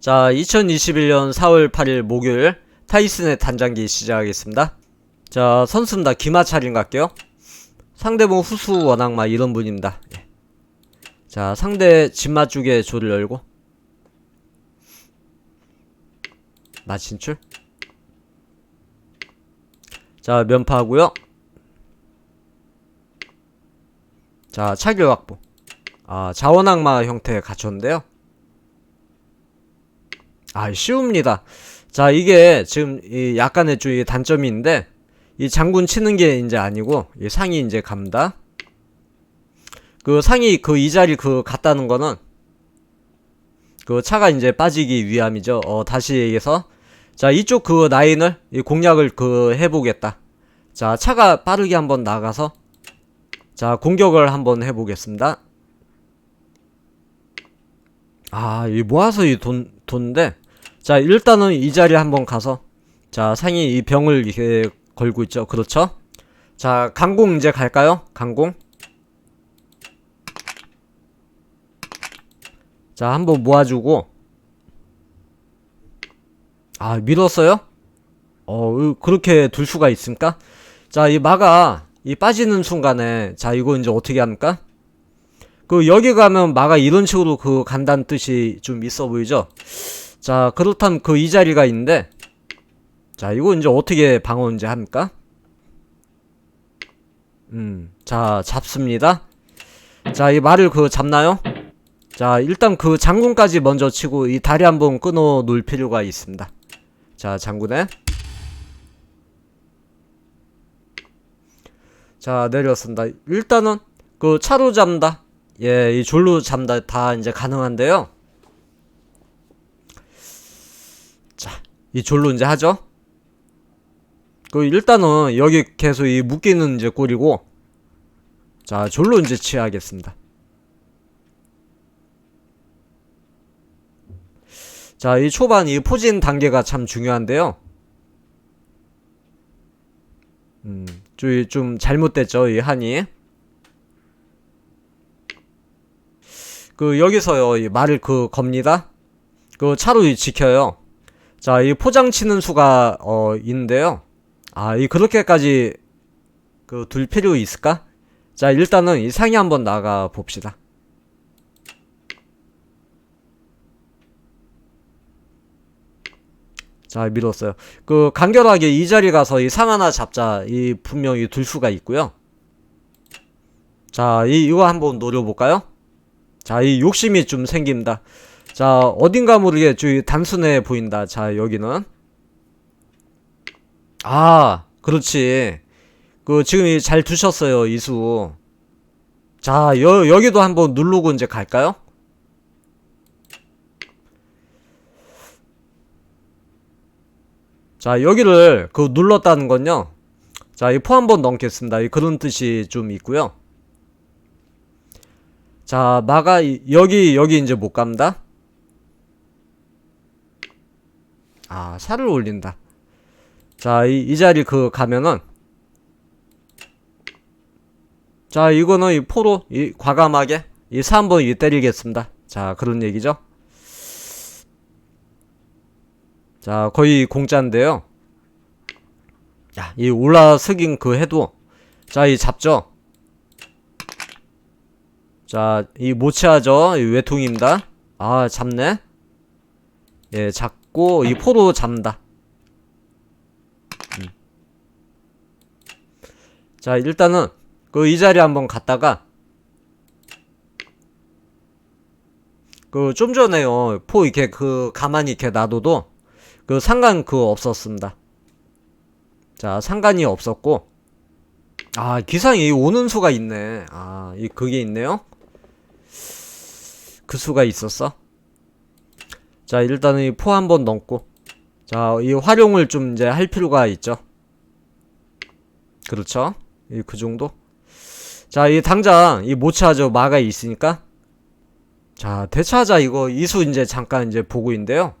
자, 2021년 4월 8일 목요일 타이슨의 단장기 시작하겠습니다. 자, 선수입니다. 기마차림 갈게요. 상대분 후수 원악마 이런 분입니다. 예. 자, 상대 진마 쪽에 조를 열고 마 진출 자, 면파하고요. 자, 차길 확보. 아, 자원악마 형태 갖췄는데요. 아, 쉬웁니다. 자, 이게 지금 이 약간의 단점이 있는데 이 장군 치는 게 이제 아니고 이 상이 이제 갑니다. 그 상이 그 이 자리 그 갔다는 거는 그 차가 이제 빠지기 위함이죠. 어, 다시 얘기해서 자, 이쪽 그 라인을 이 공략을 그 해보겠다. 자, 차가 빠르게 한번 나가서 자, 공격을 한번 해보겠습니다. 아, 이 모아서 이 돈, 돈인데 자, 일단은 이 자리에 한번 가서 자, 상이 이 병을 이렇게 걸고 있죠. 그렇죠? 자, 강공 이제 갈까요? 강공. 자, 한번 모아주고 아, 밀었어요? 어, 으, 그렇게 둘 수가 있습니까? 자, 이 마가 이 빠지는 순간에 자, 이거 이제 어떻게 합니까? 그 여기 가면 마가 이런 식으로 그 간다는 뜻이 좀 있어 보이죠? 자, 그렇다면 그 이 자리가 있는데 자, 이거 이제 어떻게 방어 이제 합니까? 음, 자, 잡습니다. 자, 이 말을 그 잡나요? 자, 일단 그 장군까지 먼저 치고 이 다리 한번 끊어 놓을 필요가 있습니다. 자, 장군에. 자, 내렸습니다. 일단은 그 차로 잡는다. 예, 이 졸로 잡는다. 다 이제 가능한데요. 이 졸로 이제 하죠. 그 일단은 여기 계속 이 묶이는 이제 꼴이고 자 졸로 이제 취하겠습니다. 자 이 초반 이 포진 단계가 참 중요한데요. 음 좀 좀 잘못됐죠 이 한이. 그 여기서요 이 말을 그 겁니다. 그 차로 이 지켜요 자 이 포장 치는 수가 어 있는데요 아, 이 그렇게까지 그 둘 필요 있을까? 자, 일단은 이 상위 한번 나가 봅시다. 자, 밀었어요. 그 간결하게 이 자리 가서 이 상 하나 잡자. 이 분명히 둘 수가 있고요. 자, 이 이거 한번 노려볼까요? 자, 이 욕심이 좀 생깁니다. 자, 어딘가 모르게 좀 단순해 보인다. 자, 여기는 아, 그렇지. 그 지금 이잘 두셨어요, 이수. 자, 여, 여기도 한번 누르고 이제 갈까요? 자, 여기를 그 눌렀다는 건요. 자, 이 포 한번 넣겠습니다. 이 그런 뜻이 좀 있고요. 자, 마가 이- 여기 여기 이제 못 갑니다. 아, 살을 올린다. 자, 이, 이 자리 그 가면은 자, 이거는 이 포로 이 과감하게 이 3번 이 때리겠습니다. 자, 그런 얘기죠. 자, 거의 공짜인데요. 야, 이 올라서긴 그 해도 자, 이 잡죠. 자, 이 모치하죠. 이 외통입니다. 아, 잡네. 예, 잡 고 이 포로 잡는다. 자 일단은 그 이 자리 한번 갔다가 그 좀 전에요 포 이렇게 그 가만히 이렇게 놔둬도 그 상관 그 없었습니다. 자 상관이 없었고. 아 기상이 오는 수가 있네. 아 이 그게 있네요. 그 수가 있었어 자 일단은 이 포 한번 넣고 자 이 활용을 좀 이제 할 필요가 있죠 그렇죠 이 그 정도? 자, 이 당장 이 모차죠 마가 있으니까 자, 대차하자 이거 이수 이제 잠깐 이제 보고 있는데요.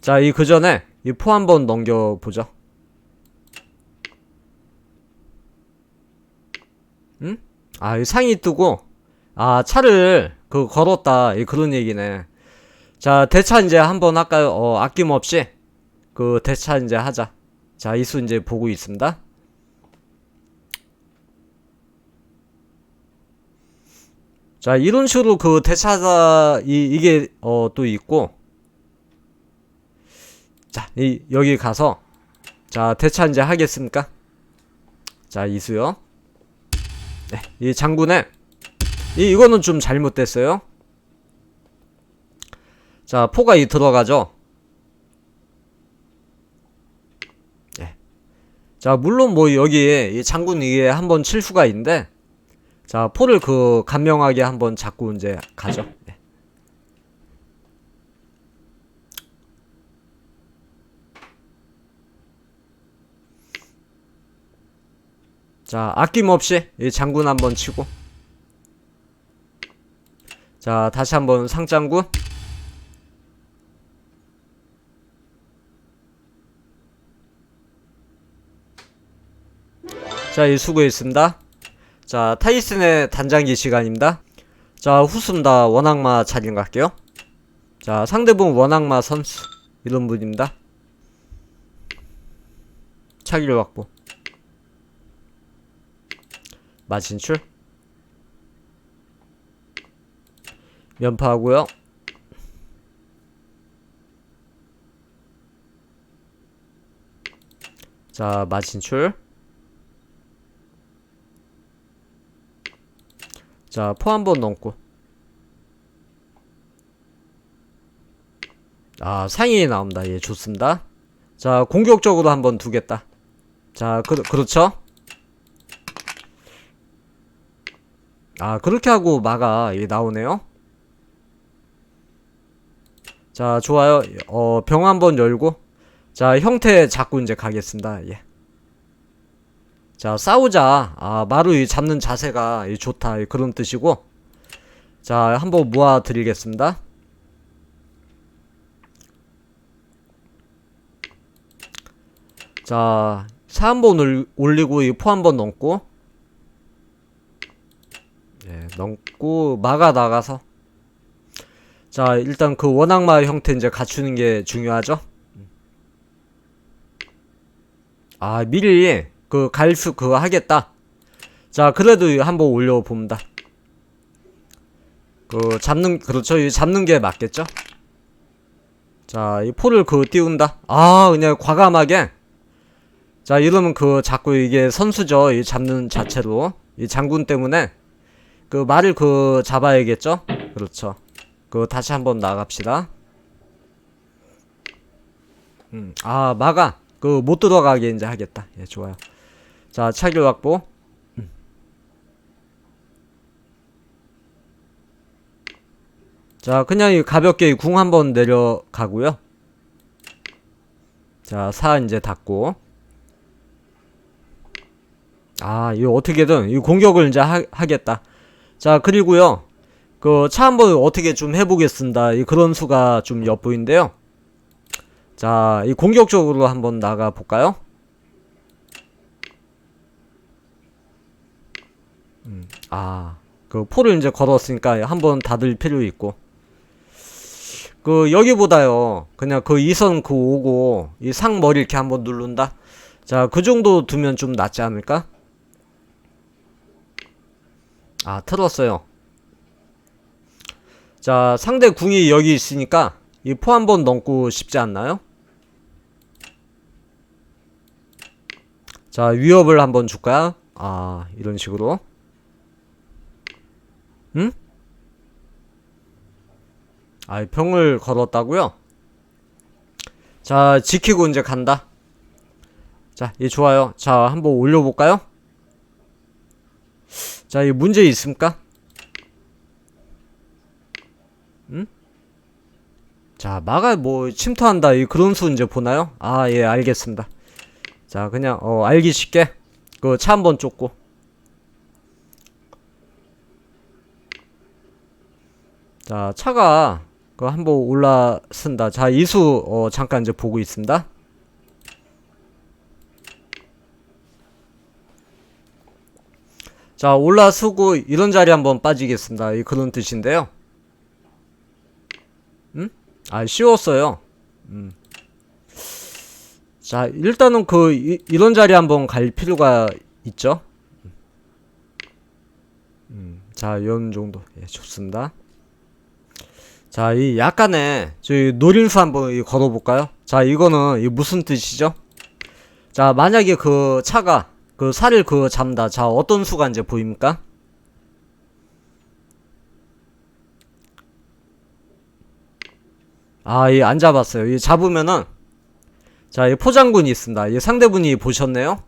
자, 이 그 전에 이 포 한번 넘겨 보죠. 응? 아, 이 상이 뜨고 아, 차를 그그 걸었다 이 그런 얘기네. 자 대차 이제 한번 할까요? 어 아낌없이 그 대차 이제 하자. 자 이수 이제 보고 있습니다. 자 이런 식으로 그 대차가 이 이게 어 또 있고 자 이 여기 가서 자 대차 이제 하겠습니까? 자 이수요. 네, 이 장군의 이 이거는 좀 잘못됐어요. 자 포가 이 들어가죠. 네. 자 물론 뭐 여기에 이 장군 이게 한번 칠 수가 있는데 자 포를 그 간명하게 한번 잡고 이제 가죠. 네. 자 아낌없이 이 장군 한번 치고 자 다시 한번 상장군. 자이 수고했습니다. 자 타이슨의 단장기 시간입니다. 자 후순다 원악마 차림 갈게요. 자 상대분 원악마 선수 이런 분입니다. 차기를 확보. 마진출 면파하고요 자 마진출 자, 포 한 번 넘고. 아, 상이 나옵니다. 예, 좋습니다. 자, 공격적으로 한 번 두겠다. 자, 그, 그렇죠? 아, 그렇게 하고 막아. 이게 나오네요. 자, 좋아요. 어, 병 한번 열고. 자, 형태 잡고 이제 가겠습니다. 예. 자 싸우자 아 마루 잡는 자세가 좋다 그런 뜻이고 자 한번 모아 드리겠습니다 자 3번 올리고 이포 한 번 넘고 예, 넘고 막아 나가서 자 일단 그 원악마 형태 이제 갖추는 게 중요하죠 아 미리 그 갈수 그거 하겠다. 자 그래도 한번 올려봅니다. 그 잡는 그렇죠. 이 잡는 게 맞겠죠. 자 이 포를 그 띄운다. 아 그냥 과감하게. 자 이러면 그 자꾸 이게 선수죠. 이 잡는 자체로 이 장군 때문에 그 말을 그 잡아야겠죠. 그렇죠. 그 다시 한번 나갑시다. 음, 아 막아. 그 못 들어가게 이제 하겠다. 예 좋아요. 자, 차길 확보. 자, 그냥 가볍게 궁 한번 내려가고요. 자, 4 이제 닫고. 아, 이거 어떻게든 이 공격을 이제 하, 하겠다. 자, 그리고요. 그 차 한번 어떻게 좀 해보겠습니다. 이 그런 수가 좀 엿보인데요. 자, 이 공격적으로 한번 나가 볼까요? 음, 아, 그 포를 이제 걸었으니까 한번 닫을 필요 있고. 그 여기보다요. 그냥 그 이선 그 오고 이 상머리 이렇게 한번 누른다. 자, 그 정도 두면 좀 낫지 않을까? 아, 틀었어요. 자, 상대 궁이 여기 있으니까 이 포 한 번 넘고 싶지 않나요? 자, 위협을 한번 줄까요? 아, 이런 식으로. 응? 아, 병을 걸었다고요? 자, 지키고 이제 간다. 자, 이 좋아요. 자, 한번 올려볼까요? 자, 이 문제 있습니까? 자, 마가 뭐 침투한다. 이 그런 수 이제 보나요? 아, 예, 알겠습니다. 자, 그냥 어, 알기 쉽게 그 차 한번 쫓고 자, 차가 그 한번 올라선다. 자, 이수 어, 잠깐 이제 보고 있습니다. 자, 올라서고 이런 자리 한번 빠지겠습니다. 이 그런 뜻인데요. 아, 쉬웠어요. 음. 자, 일단은 그, 이, 이런 자리 한번 갈 필요가 있죠. 음, 자, 이런 정도. 예, 좋습니다. 자, 이 약간의, 저희 노림수 한번 이 걸어볼까요? 자, 이거는 이 무슨 뜻이죠? 자, 만약에 그 차가 그 살을 그 잡는다. 자, 어떤 수가 이제 보입니까? 아, 이안 잡았어요. 이 잡으면은 자, 이 포장군이 있습니다. 이 상대분이 보셨네요.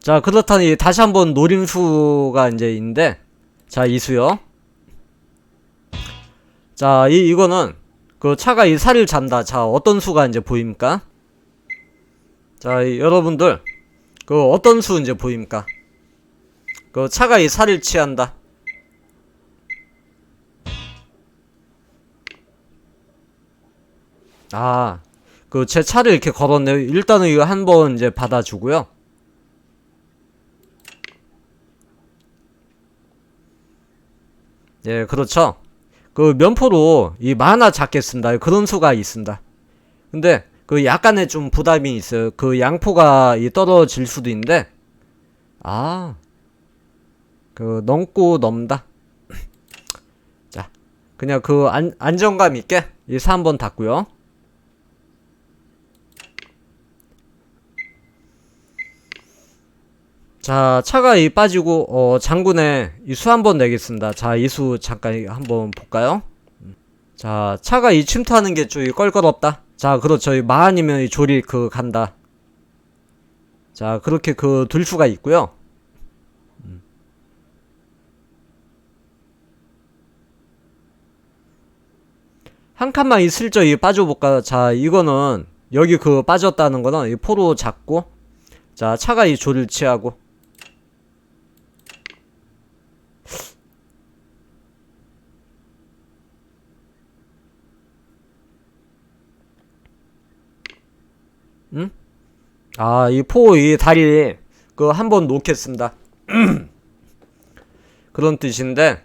자, 그렇다니 다시 한번 노림수가 이제 있는데 자, 이수요. 자, 이 이거는 그 차가 이 살을 잔다. 자, 어떤 수가 이제 보입니까? 자, 이 여러분들 그 어떤 수 이제 보입니까? 그 차가 이 살을 취한다. 아, 그 제 차를 이렇게 걸었네요. 일단은 이거 한 번 이제 받아주고요. 예, 그렇죠. 그 면포로 이 만화 잡겠습니다. 그런 수가 있습니다. 근데 그 약간의 좀 부담이 있어요. 그 양포가 이 떨어질 수도 있는데 아, 그 넘고 넘다. 자, 그냥 그 안, 안정감 있게 이 3번 닫고요. 자, 차가 이 빠지고 어 장군에 이수 한번 내겠습니다. 자, 이수 잠깐 한번 볼까요? 자, 차가 이 침투하는 게 좀 껄끄럽다. 자, 그렇죠. 이 마한이면 이 조리 그 간다. 자, 그렇게 그 둘 수가 있고요. 음. 한 칸만 이 슬쩍 이 빠져볼까? 자, 이거는 여기 그 빠졌다는 거는 이 포로 잡고 자, 차가 이 조를 취하고 응? 아, 이 포, 이 다리, 그 한 번 놓겠습니다. 그런 뜻인데,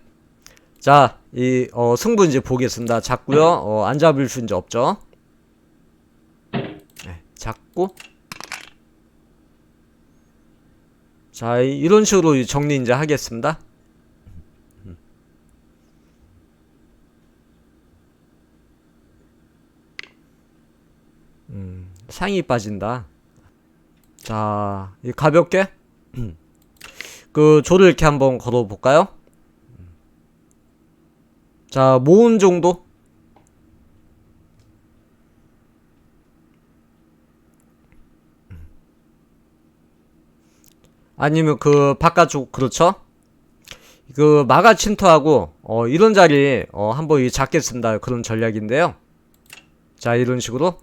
자, 이, 어, 승부 이제 보겠습니다. 잡고요 어, 안 잡을 수 이제 없죠. 네, 잡고. 자, 이- 이런 식으로 정리 이제 하겠습니다. 음, 상이 빠진다. 자, 이 가볍게 그 조를 이렇게 한번 걸어 볼까요? 자, 모은 정도? 아니면 그 바깥쪽 그렇죠? 그 마가 침투하고 어 이런 자리 어 한번 이 잡겠습니다. 그런 전략인데요. 자, 이런 식으로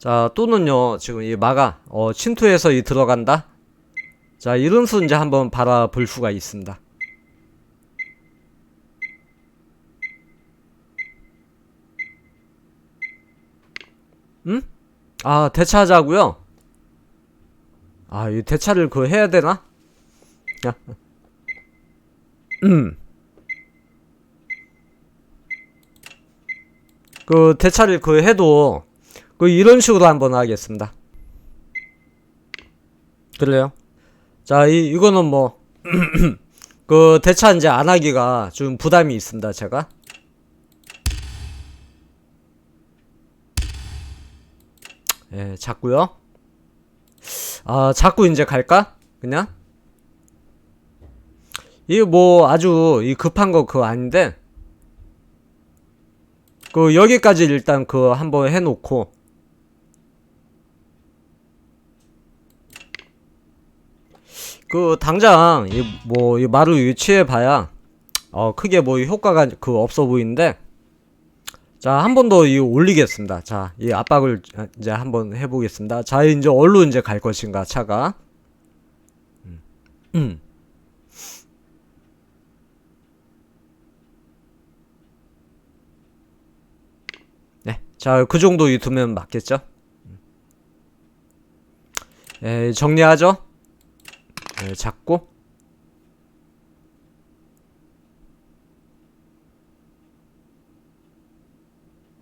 자, 또는요, 지금 이 마가, 어, 침투해서 이 들어간다? 자, 이런 수 이제 한번 바라볼 수가 있습니다. 음? 아, 대차하자고요? 아, 이 대차를 그 해야 되나? 야. 음. 그 대차를 그 해도 그 이런 식으로 한번 하겠습니다. 그래요? 자, 이 이거는 뭐 그 대차 이제 안 하기가 좀 부담이 있습니다, 제가. 예, 잡고요. 아, 잡고 이제 갈까? 그냥? 이게 뭐 아주 이 급한 거 그거 아닌데 그 여기까지 일단 그 한번 해놓고 그 당장 이 뭐 이 말을 유치해 봐야 어 크게 뭐 효과가 그 없어 보이는데 자 한 번 더 이 올리겠습니다 자 이 압박을 이제 한 번 해보겠습니다 자 이제 어디로 이제 갈 것인가 차가 음. 음. 네. 자, 그 정도 이 두면 맞겠죠? 에, 정리하죠? 네, 잡고.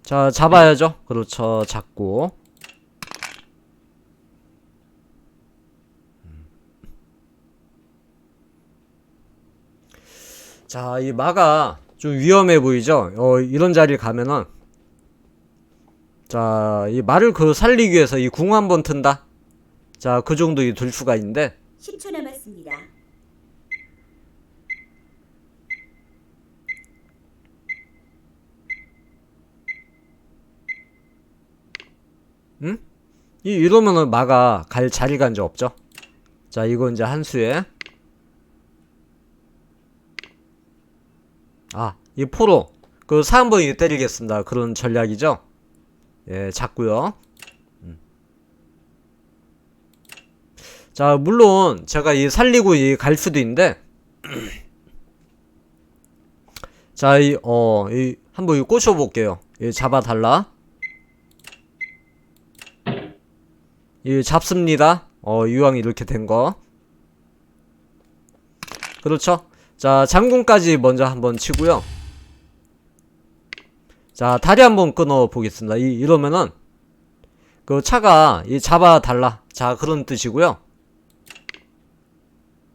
자 잡아야죠. 그렇죠. 잡고. 자 이 마가 좀 위험해 보이죠? 어 이런 자리를 가면은. 자 이 말을 그 살리기 위해서 이 궁 한번 튼다. 자 그 정도 이둘 수가 있는데. 10초 았습니다. 이 이러면은 마가 갈 자리가 이제 없죠. 자, 이거 이제 한 수에 아, 이 포로 그 사한번 이 때리겠습니다. 그런 전략이죠. 예, 잡고요. 자, 물론 제가 이 살리고 이 갈 수도 있는데 자, 이 어, 이 한번 이 꽂혀 볼게요. 이 잡아 달라. 이 잡습니다. 어, 이왕 이렇게 된 거. 그렇죠. 자, 장군까지 먼저 한번 치고요. 자, 다리 한번 끊어 보겠습니다. 이, 이러면은, 그 차가, 이 잡아 달라. 자, 그런 뜻이고요.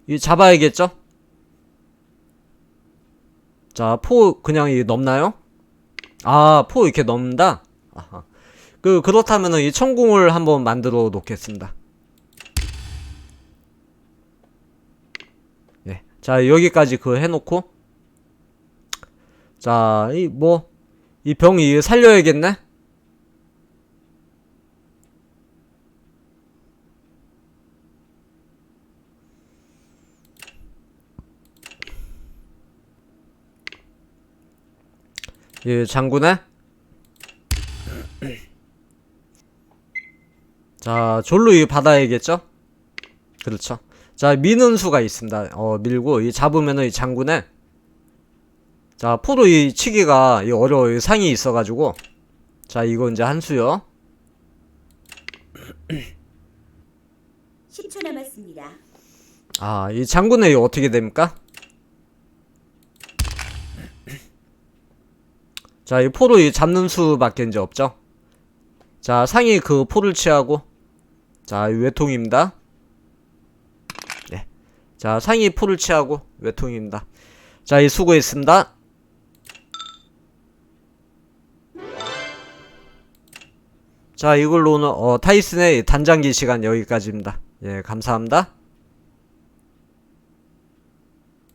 이 잡아야겠죠? 자, 포, 그냥 이 넘나요? 아, 포 이렇게 넘는다? 아하. 그 그렇다면은 이 천궁을 한번 만들어 놓겠습니다. 예. 자, 여기까지 그 해놓고 자, 이 뭐 이 병이 살려야겠네. 예, 장군의 자, 졸로 이 받아야겠죠? 그렇죠. 자, 미는 수가 있습니다. 어, 밀고, 이 잡으면은 이 장군에, 자, 포로 이 치기가 이 어려워, 이 상이 있어가지고, 자, 이거 이제 한 수요. 10초 남았습니다. 아, 이 장군에 이 어떻게 됩니까? 자, 이이 잡는 수밖에 이제 없죠. 자, 상이 그 포를 취하고, 자, 이 외통입니다. 네. 자, 상이 포를 취하고, 외통입니다. 자, 이 수고했습니다. 자, 이걸로 오늘, 어, 타이슨의 단장기 시간 여기까지입니다. 예, 감사합니다.